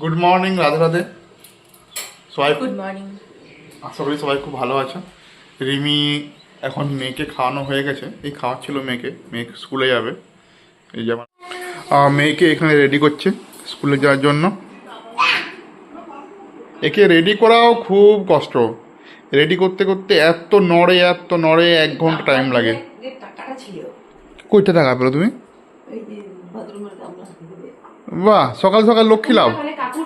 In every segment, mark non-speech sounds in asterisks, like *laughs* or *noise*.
Good morning Radhe Radhe সবাই good morning আশা করি সবাই খুব ভালো আছে। রিমি এখন মেয়েকে খাওয়ানো হয়ে গেছে। এই খাওয়াচ্ছিল মেয়েকে। মেয়ে স্কুলে যাবে। এই যেমন মেয়েকে এখানে রেডি করছে স্কুলে যাওয়ার জন্য। একে রেডি করাও খুব কষ্ট। রেডি করতে করতে এত নড়ে এত নড়ে এক ঘণ্টা টাইম লাগে। কইটা টাকা পেল তুমি? বাহ সকাল সকাল লক্ষ্মী লাভ।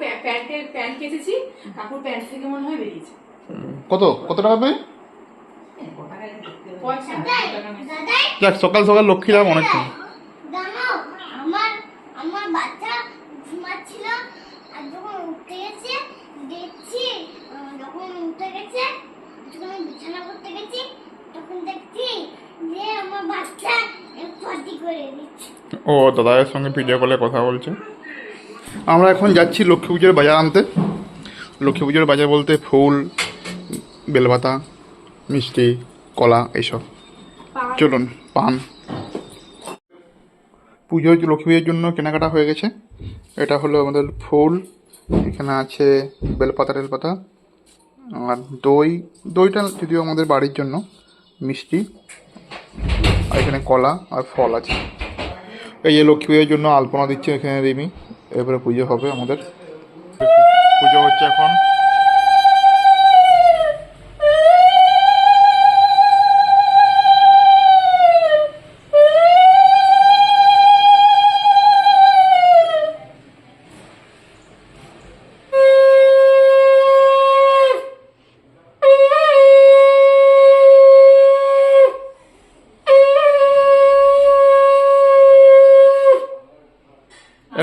প্যান্টের প্যান্ট কেচেছি কাকুর প্যান্ট থেকে মনে হয় বেরিয়েছে। কত কত টাকা পেয়ে। যাক সকাল সকাল লক্ষ্মী লাভ অনেক আমার আমার বাচ্চা ঘুমাচ্ছিল আর যখন উঠে গেছে দেখছি যখন উঠে গেছে যখন বিছানা করতে গেছি তখন দেখছি যে আমার বাচ্চা পটি করে দিচ্ছে। ও দাদায়ের সঙ্গে ভিডিও কলে কথা বলছে। আমরা এখন যাচ্ছি লক্ষ্মী পুজোর বাজার আনতে। লক্ষ্মী পুজোর বাজার বলতে ফুল বেলপাতা মিষ্টি কলা এইসব। চলুন পান। পুজো লক্ষ্মী পুজোর জন্য কেনাকাটা হয়ে গেছে। এটা হলো আমাদের ফুল। এখানে আছে বেলপাতা টেলপাতা। আর দই। দইটা যদিও আমাদের বাড়ির জন্য। মিষ্টি। আর এখানে কলা আর ফল আছে। এই যে লক্ষ্মী পুজোর জন্য আলপনা দিচ্ছে এখানে রিমি। এরপরে পুজো হবে আমাদের। পুজো হচ্ছে এখন।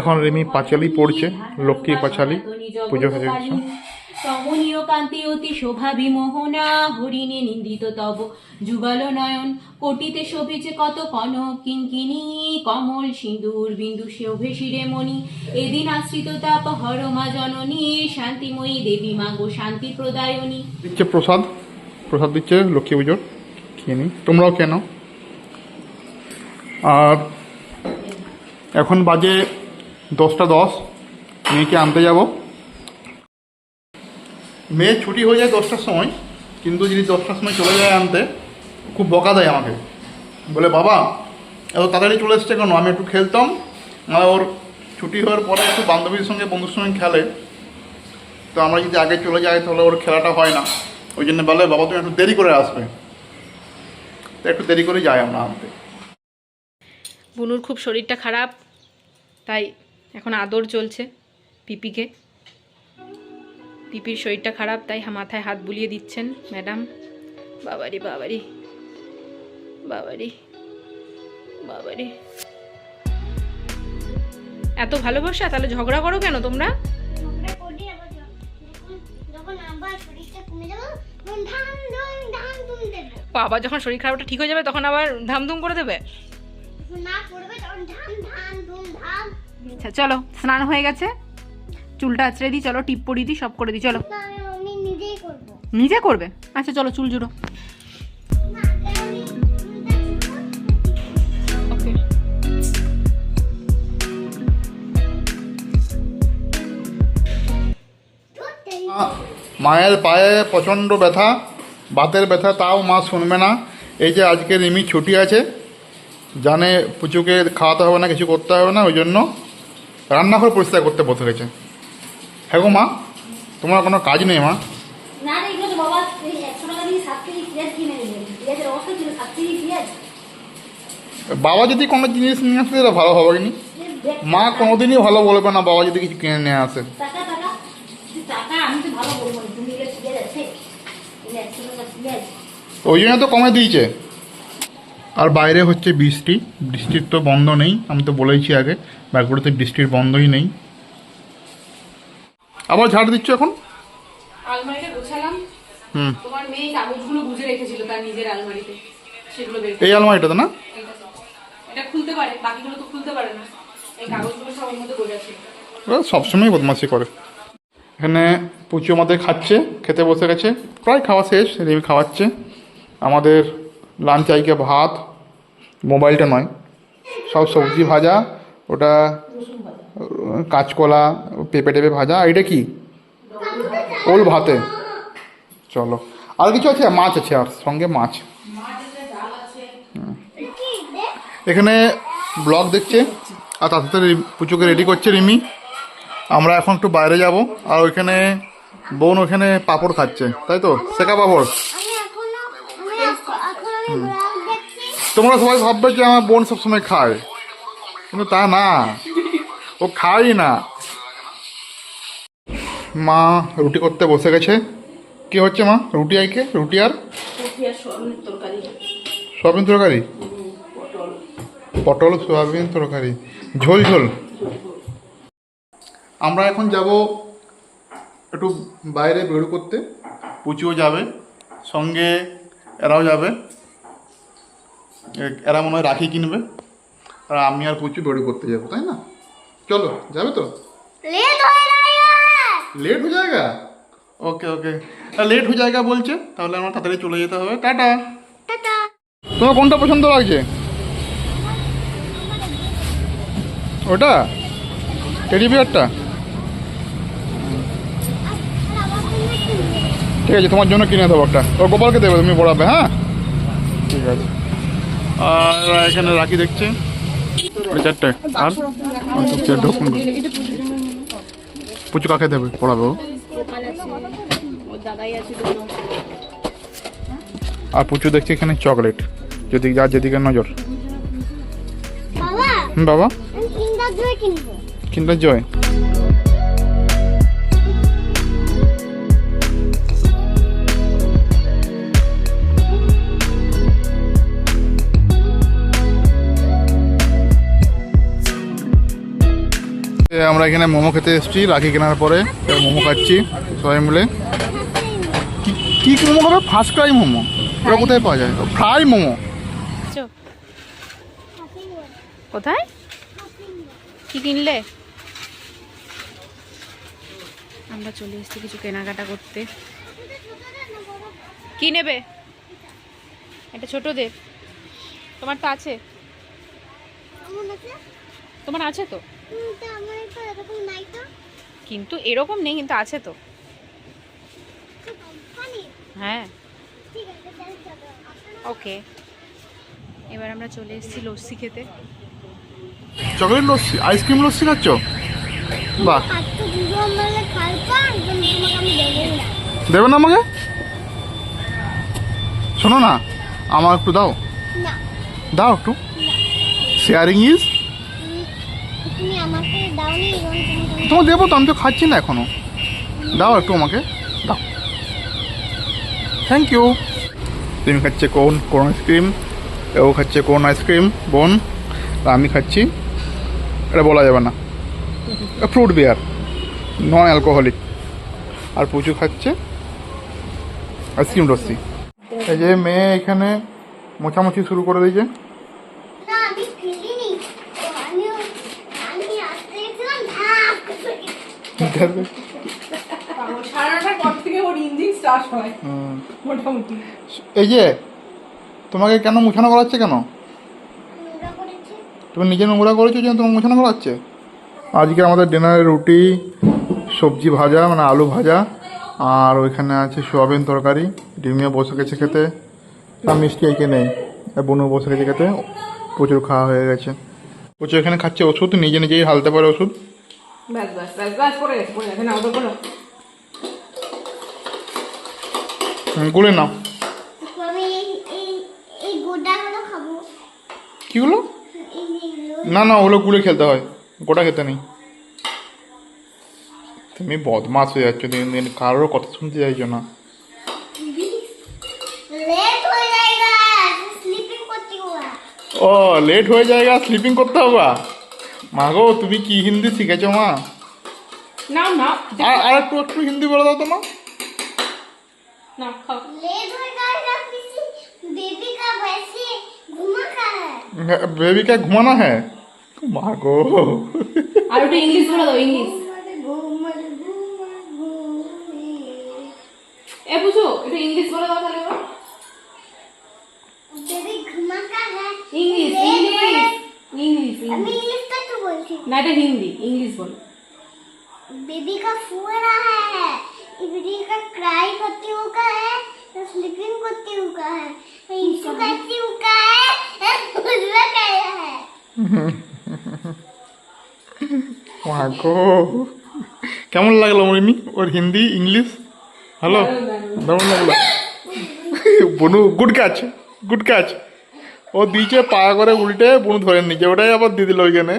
এখন রিমি পাঁচালি পড়ছে লক্ষ্মী পাঁচালি পুজো হয়ে গেছে। কমনীয় কান্তি অতি শোভা বিমোহনা হরিণে নিন্দিত তব। যুগল নয়ন কোটিতে শোভেছে কত কনক কিঙ্কিনি কমল সিন্দুর বিন্দু শোভে শিরে মণি। এদিন আশ্রিত তাপ হর মা জননী শান্তিময়ী দেবী মাগো শান্তি প্রদায়নী। দিচ্ছে প্রসাদ প্রসাদ দিচ্ছে লক্ষ্মী পুজোর খেয়ে তোমরাও কেন আর এখন বাজে দশটা দশ। মেয়েকে আনতে যাব। মেয়ে ছুটি হয়ে যায় দশটার সময়, কিন্তু যদি দশটার সময় চলে যায় আনতে, খুব বকা দেয় আমাকে। বলে, বাবা, এত তাড়াতাড়ি চলে এসছে কেন? আমি একটু খেলতাম। আর ওর ছুটি হওয়ার পরে একটু বান্ধবীর সঙ্গে বন্ধুর সঙ্গে খেলে। তো আমরা যদি আগে চলে যাই, তাহলে ওর খেলাটা হয় না। ওই জন্য বলে, বাবা, তুমি একটু দেরি করে আসবে। তো একটু দেরি করে যাই আমরা আনতে। বুনুর খুব শরীরটা খারাপ, তাই এখন আদর চলছে পিপিকে। পিপির শরীরটা খারাপ তাই মাথায় হাত বুলিয়ে দিচ্ছেন ম্যাডাম। বাবারি বাবারি। বাবারি বাবারি। এত ভালোবাসা? তাহলে ঝগড়া করো কেন তোমরা? ধুম ধুম বাবা যখন শরীর খারাপটা ঠিক হয়ে যাবে তখন আবার ধামধুম করে দেবে? না তখন ধান ধান ধুম ধাম আচ্ছা চলো স্নান হয়ে গেছে। চুলটা আঁচড়ে দিই চলো টিপ পরিয়ে দিই সব করে দিই চলো। না, আমি নিজেই করব। নিজে করবে? আচ্ছা চলো চুল জুড়ো। মায়ের পায়ে প্রচণ্ড ব্যথা বাতের ব্যথা তাও মা শুনবে না। এই যে আজকে রিমি ছুটি আছে জানে পুচুকে খাওয়াতে হবে না কিছু করতে হবে না ওই জন্য। রান্নাঘর পরিষ্কার করতে বসে গেছে। হ্যাঁ গো মা তোমার কোনো কাজ নেই মা? না রে এগুলো বাবা একশো টাকা দিয়ে সাত কেজি পেঁয়াজ কিনে দিলেন পেঁয়াজের অবস্থা ছিল সাত কেজি পেঁয়াজ। বাবা যদি কোনো জিনিস নিয়ে আসে তাহলে ভালো হবে নি। মা কোনোদিনই ভালো বলবে না বাবা যদি কিছু কিনে নিয়ে আসে। ওই জন্য তো কমে দিয়েছে। আর বাইরে হচ্ছে বৃষ্টি। বৃষ্টির তো বন্ধ নেই আমি তো বলেইছি আগে ব্যাগগুলোতে বৃষ্টির বন্ধই নেই। আবার ঝাড় দিচ্ছ এখন? আলমারিটা গোছালাম। হুম। তোমার মেয়ে কাগজগুলো গুজে রেখেছিল তার নিজের আলমারিতে। সেগুলো বের এই আলমারিটাতে না। এটা খুলতে পারে বাকিগুলো তো খুলতে পারে না। এই কাগজগুলো সব ওর মধ্যে গোজা ছিল সবসময় বদমাশি করে। এখানে পুচু আমাদের খাচ্ছে খেতে বসে গেছে প্রায় খাওয়া শেষ রিমি খাওয়াচ্ছে। আমাদের লাঞ্চ আইকে ভাত, মোবাইলটা নয়, সব সবজি ভাজা, ওটা কাঁচকলা, পেঁপে টেপে ভাজা, আর এটা কি? ওল ভাতে। চলো। আর কিছু আছে? মাছ আছে আর সঙ্গে মাছ। এখানে ব্লগ দেখছে, আর তার সাথে পুচুকে রেডি করছে রিমি। আমরা এখন একটু বাইরে যাব, আর ওইখানে বোন ওখানে পাঁপড় খাচ্ছে, তাই তো? সেকা পাঁপড় আমি এখনও আমি এখ- এখন আমি ব্লগ দেখছি তোমরা সবাই ভাববে যে আমার বোন সবসময় খায়। কিন্তু তা না। ও খাই না। মা রুটি করতে বসে গেছে। কি হচ্ছে মা? রুটি আইকে রুটি আর? তরকারি। সোয়াবিন তরকারি? পটল সোয়াবিন তরকারি। ঝোল ঝোল। আমরা এখন যাব একটু বাইরে বের করতে। পুচুও যাবে। সঙ্গে এরাও যাবে। এরা মনে হয় রাখি কিনবে। আর আমি আর পুচু বের করতে যাব তাই না? চলো যাবে তো? লেট হয়ে যায়গা হয়ে ওকে ওকে লেট হয়ে যায়গা বলছে তাহলে আমার তাড়াতাড়ি চলে যেতে হবে। টাটা। টাটা। তোমার কোনটা পছন্দ লাগছে? ওটা? টেডি বিয়ারটা ঠিক আছে তোমার জন্য কিনে দেবো একটা। ও গোপালকে দেবে তুমি পড়াবে হ্যাঁ? ঠিক আছে। আর এখানে রাখি দেখছে। চারটে। আর? পুচু কাকে দেবে পড়াবে আর পুচু দেখছে এখানে চকলেট। যদি যার যেদিকে নজর। বাবা কিন্ডার জয়? আমরা এখানে মোমো খেতে এসেছি রাখি কেনার পরে। এবার মোমো খাচ্ছি সবাই মিলে। কি- মোমো খাবে? First fry momo. ওটা কোথায় পাওয়া যায়? ফ্রাই মোমো। কোথায়? কি কিনলে? আমরা চলে এসেছি কিছু কেনাকাটা করতে। কি নেবে? এটা ছোটদের তোমার তো আছে। তোমার আছে তো? কিন্তু এরকম নাই তো। কিন্তু এরকম নেই কিন্তু আছে তো। হ্যাঁ। ঠিক আছে তাহলে চলো। আপনারা ওকে। এবার আমরা চলে এসেছি লস্যি খেতে। চকলেট লস্যি? আইসক্রিম লস্যি খাচ্ছ? বাহ। না। দেবে না আমাকে? শোনো না আমার একটু দাও। দাও একটু। শেয়ারিং ইজ তুমি- তুমি আমাকে দাওনি এবং তুমি তুমি তোমার দেবো তো, আমি তো খাচ্ছি না এখনও। দাও একটু আমাকে, দাও। থ্যাংক ইউ তুমি খাচ্ছে কোন কোন আইসক্রিম? ও খাচ্ছে কোন আইসক্রিম, বোন? আমি খাচ্ছি। এটা বলা যাবে না। ফ্রুট বিয়ার, নন অ্যালকোহলিক। আর পুজো খাচ্ছে আইসক্রিম লস্যি এই যে মেয়ে এখানে মোছামুছি শুরু করে দিয়েছে না আমি খেলিনি তো আমি আমি আসতে গেছিলাম ধাপ করে। সারাটার পর থেকে ওর ইঞ্জিন স্টার্ট হয় হুম। মোটামুটি *laughs* এই যে, তোমাকে কেন মুছানো করাচ্ছে কেন? তুমি নিজে নোংরা করেছ যে তোমার মোছানো করাচ্ছে? আজকে আমাদের ডিনারে রুটি, সবজি ভাজা মানে আলু ভাজা, আর ওইখানে আছে সোয়াবিন তরকারি ডিমিয়া বসে গেছে খেতে। আর মিষ্টি এঁকে নেই বনু বসে গেছে খেতে। প্রচুর খাওয়া হয়ে গেছে। প্রচুর এখানে খাচ্ছে ওষুধ, নিজে নিজেই হালতে পারে ওষুধ। ব্যাস ব্যাস ব্যাস ব্যাস পড়ে গেছে পড়ে গেছে না ওদের কোনো গুলে নাও কীগুলো না না ওগুলো গুলে খেলতে হয়। গোটা খেতে নেই। তুমি বদমাস হয়ে যাচ্ছ দিন দিন কারোর কথা শুনতে চাইছো না। হয়ে ও লেট হয়ে যায়গা স্লিপিং করতে হবে। মা গো তুমি কি হিন্দি শিখেছো মা না না আর আর একটু একটু হিন্দি বলে দাও তো মা না খাও लेट हो जाएगा किसी बेबी का वैसे घुमा का है বেবি কে ঘুমানা হ্যাঁ মা গো আর একটু ইংলিশ বলে দাও ইংলিশ घूमर घूमर घूमे এ বুঝো একটু ইংলিশ বলে দাও তাহলে এবার। बेबी घुमा का है ইংলিশ Late ইংলিশ হয়ে- ইংলিশ আমি ইংলিশ ইংলিশটা তো বলছি না এটা হিন্দি ইংলিশ বলো बेबी का फू रहा है बेबी का क्राई करते हुए का है स्लीपिंग करते हुए का है इसको करते हुए का है उसमें क्या है মাগো কেমন লাগলো মরিমি ওর হিন্দি ইংলিশ হ্যালো কেমন লাগলো বনু গুড ক্যাচ গুড ক্যাচ ও দিয়েছে পা করে উল্টে বনু ধরে নিচে ওটাই আবার দিয়ে দিল ওইখানে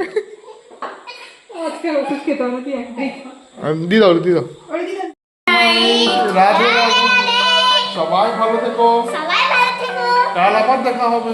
আজকাল ওষুধ খেতে হবে তুই একটাই দিয়ে দাও দিয়ে দাও। দিদা রাধে রাধে। সবাই ভালো থেকো। সবাই ভালো থেকো। কাল আবার দেখা হবে।